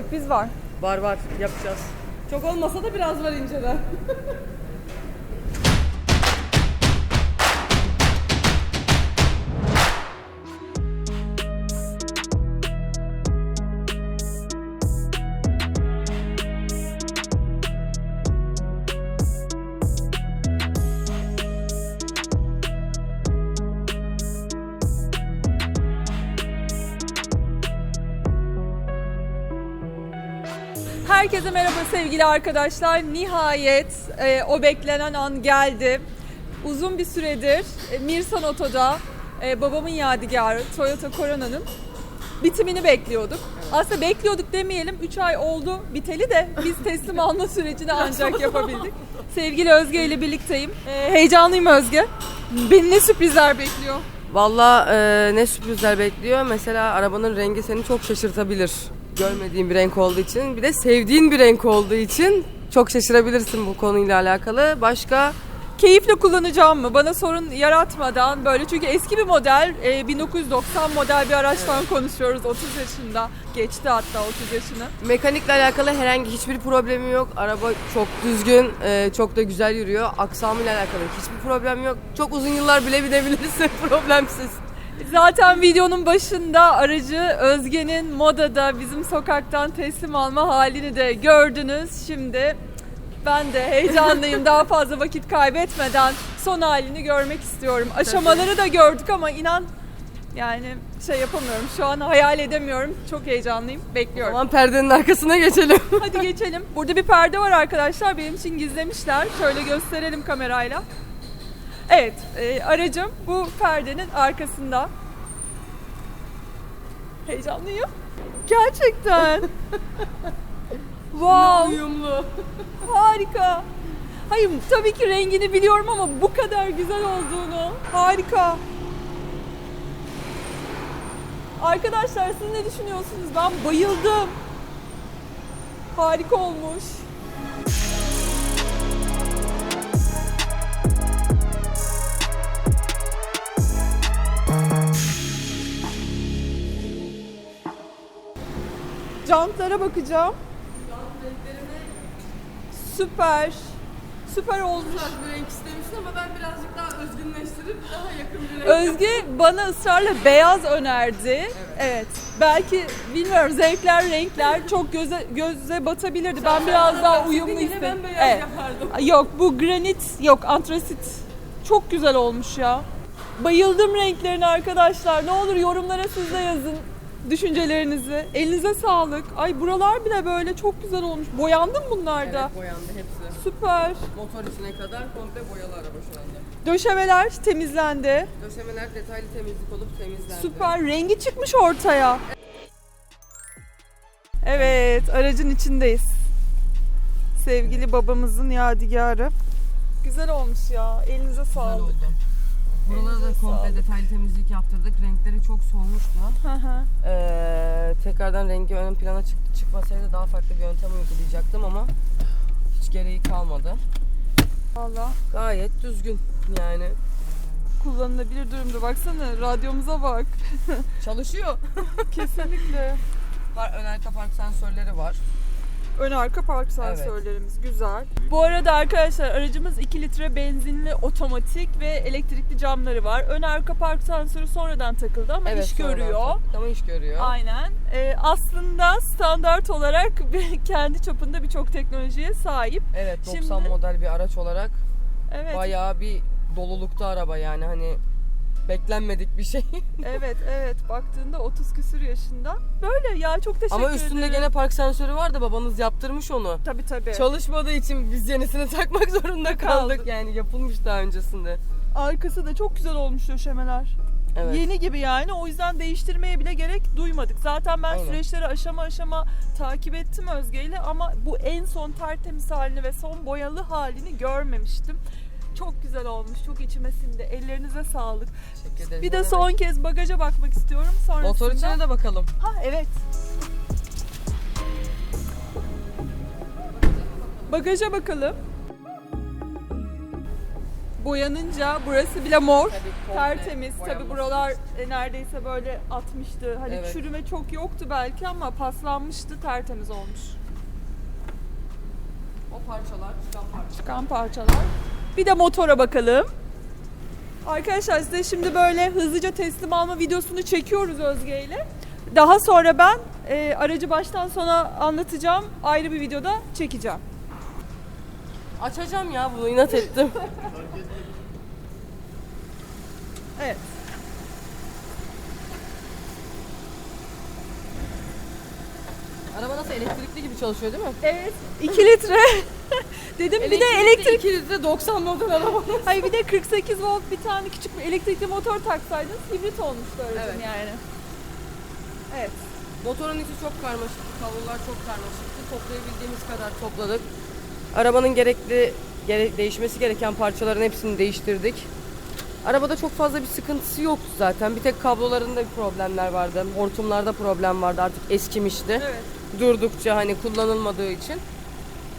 Sürpriz var. Var var yapacağız. Çok olmasa da biraz var inceden. Herkese merhaba sevgili arkadaşlar. Nihayet e, o beklenen an geldi. Uzun bir süredir e, Mirsan Oto'da e, babamın yadigarı Toyota Corona'nın bitimini bekliyorduk. Aslında bekliyorduk demeyelim 3 ay oldu biteli de biz teslim alma sürecini ancak yapabildik. Sevgili Özge ile birlikteyim. E, heyecanlıyım Özge. Beni ne sürprizler bekliyor? Valla e, ne sürprizler bekliyor. Mesela arabanın rengi seni çok şaşırtabilir. Görmediğin bir renk olduğu için. Bir de sevdiğin bir renk olduğu için çok şaşırabilirsin bu konuyla alakalı. Başka Keyifle kullanacağım mı? Bana sorun yaratmadan böyle çünkü eski bir model e, 1990 model bir araçtan konuşuyoruz 30 yaşında geçti hatta 30 yaşını. mekanikle alakalı herhangi hiçbir problemi yok. Araba çok düzgün, e, çok da güzel yürüyor. Aksamıyla alakalı hiçbir problem yok. Çok uzun yıllar bile binebilirsin problemsiz. Zaten videonun başında aracı Özge'nin modada bizim sokaktan teslim alma halini de gördünüz. Şimdi ben de heyecanlıyım. Daha fazla vakit kaybetmeden son halini görmek istiyorum. Aşamaları da gördük ama inan yani şey yapamıyorum. Şu an hayal edemiyorum. Çok heyecanlıyım. O Bekliyorum. zaman perdenin arkasına geçelim. Hadi geçelim. Burada bir perde var arkadaşlar. Benim için gizlemişler. Şöyle gösterelim kamerayla. Evet, e, aracım bu perdenin arkasında. Heyecanlıyım. Gerçekten. wow, Uyumlu. harika. Hayır, tabii ki rengini biliyorum ama bu kadar güzel olduğunu. Harika. Arkadaşlar siz ne düşünüyorsunuz? Ben bayıldım. Harika olmuş. Jantlara bakacağım. Süper. Süper olmuş. bir renk istemişsin ama ben birazcık daha özgünleştirip daha yakın bir renk Özge bana ısrarla beyaz önerdi. Evet. Belki bilmiyorum zevkler, renkler çok göze göze batabilirdi. Ben biraz daha uyumlu istedim. ben beyaz Evet. yapardım. Yok bu granit yok antrasit. Çok güzel olmuş ya. Bayıldım renklerine arkadaşlar. Ne olur yorumlara siz de yazın düşüncelerinizi. Elinize sağlık. Ay buralar bile böyle çok güzel olmuş. Boyandı mı bunlar da? Evet boyandı hepsi. Süper. Motor içine kadar komple boyalı araba şu anda. Döşemeler temizlendi. Döşemeler detaylı temizlik olup temizlendi. Süper. Rengi çıkmış ortaya. Evet, aracın içindeyiz. Sevgili babamızın yadigarı. Güzel olmuş ya. Elinize Güzel sağlık. oldu. Buralara da komple sağlık. detaylı temizlik yaptırdık. Renkleri çok solmuştu. Hı hı. Ee, tekrardan rengi ön plana çıktı. Çıkmasaydı daha farklı bir yöntem uygulayacaktım ama hiç gereği kalmadı. Valla Gayet düzgün yani. kullanılabilir durumda. Baksana radyomuza bak. Çalışıyor. Kesinlikle. Var, ön arka park sensörleri var. Ön arka park Evet. sensörlerimiz güzel. Bu arada arkadaşlar aracımız 2 litre benzinli otomatik ve elektrikli camları var. Ön arka park sensörü sonradan takıldı ama iş sonradan görüyor. Ama iş görüyor. Aynen. Ee, aslında standart olarak kendi çapında birçok teknolojiye sahip. Evet 90 Şimdi- model bir araç olarak Evet. bayağı bir dolulukta araba yani hani beklenmedik bir şey. Evet, evet. Baktığında 30 küsür yaşında. Böyle ya çok teşekkür Ama üstünde ederim. gene park sensörü var da babanız yaptırmış onu. tabii tabii. Çalışmadığı için biz yenisini takmak zorunda kaldık. Kaldık. Yani yapılmış daha öncesinde. Arkası da çok güzel olmuş döşemeler. Evet. Yeni gibi yani. O yüzden değiştirmeye bile gerek duymadık. Zaten ben Aynen. süreçleri aşama aşama takip ettim Özge ile ama bu en son tertemiz halini ve son boyalı halini görmemiştim. Çok güzel olmuş. Çok içime sindi. Ellerinize sağlık. Teşekkür ederiz. Bir de son kez bagaja bakmak istiyorum. Sonrasında... Motor içine de bakalım. Ha evet. Bagaja bakalım. boyanınca burası bile mor. Tabii, tertemiz. Boyanması. buralar neredeyse böyle atmıştı. Hani Evet. çürüme çok yoktu belki ama paslanmıştı, tertemiz olmuş. O parçalar çıkan parçalar. Çıkan parçalar. Bir de motora bakalım. Arkadaşlar size şimdi böyle hızlıca teslim alma videosunu çekiyoruz Özge ile. Daha sonra ben e, aracı baştan sona anlatacağım. Ayrı bir videoda çekeceğim. Açacağım ya bunu inat ettim. Evet. Araba nasıl elektrikli gibi çalışıyor değil mi? Evet. 2 litre. Dedim bir de elektrik 2 litre 90 model araba. Hayır bir de 48 volt bir tane küçük bir elektrikli motor taksaydınız hibrit olmuştu aracın Evet. yani. Evet. Motorun içi çok karmaşık, kablolar çok karmaşıktı. Toplayabildiğimiz kadar topladık. Arabanın gerekli gere- değişmesi gereken parçaların hepsini değiştirdik. Arabada çok fazla bir sıkıntısı yoktu zaten. Bir tek kablolarında bir problemler vardı. Hortumlarda problem vardı. Artık eskimişti. Evet. Durdukça hani kullanılmadığı için.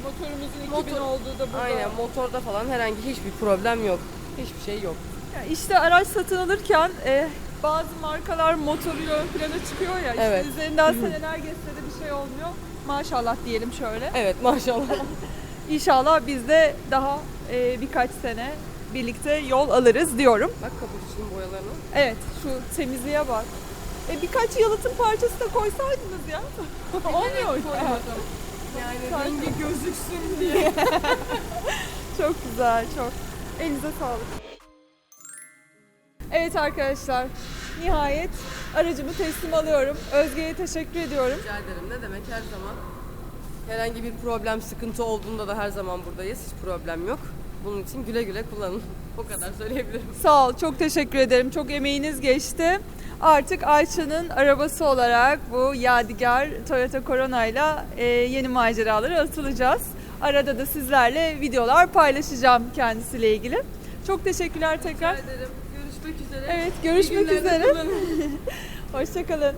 Motorumuzun 2000 Motor- olduğu da burada. Aynen motorda falan herhangi hiçbir problem yok. Hiçbir şey yok. Ya İşte araç satın alırken e, bazı markalar motoruyla ön plana çıkıyor ya. İşte Evet. üzerinden seneler geçse de bir şey olmuyor. Maşallah diyelim şöyle. Evet maşallah. İnşallah biz de daha e, birkaç sene birlikte yol alırız diyorum. Bak kapuçinin boyalarını. Evet şu temizliğe bak. E, birkaç yalıtım parçası da koysaydınız ya. Olmuyor. Koymadım. Yani rengi gözüksün diye. Çok güzel, çok. Elinize sağlık. Evet arkadaşlar, nihayet aracımı teslim alıyorum. Özge'ye teşekkür ediyorum. Rica ederim. Ne demek her zaman. Herhangi bir problem, sıkıntı olduğunda da her zaman buradayız. Hiç problem yok. Bunun için güle güle kullanın. O kadar söyleyebilirim. Sağ ol, çok teşekkür ederim. Çok emeğiniz geçti. Artık Ayça'nın arabası olarak bu Yadigar Toyota Corona ile e, yeni maceralara atılacağız. Arada da sizlerle videolar paylaşacağım kendisiyle ilgili. Çok teşekkürler tekrar. Rica ederim. Görüşmek üzere. Evet, görüşmek üzere. Hoşçakalın.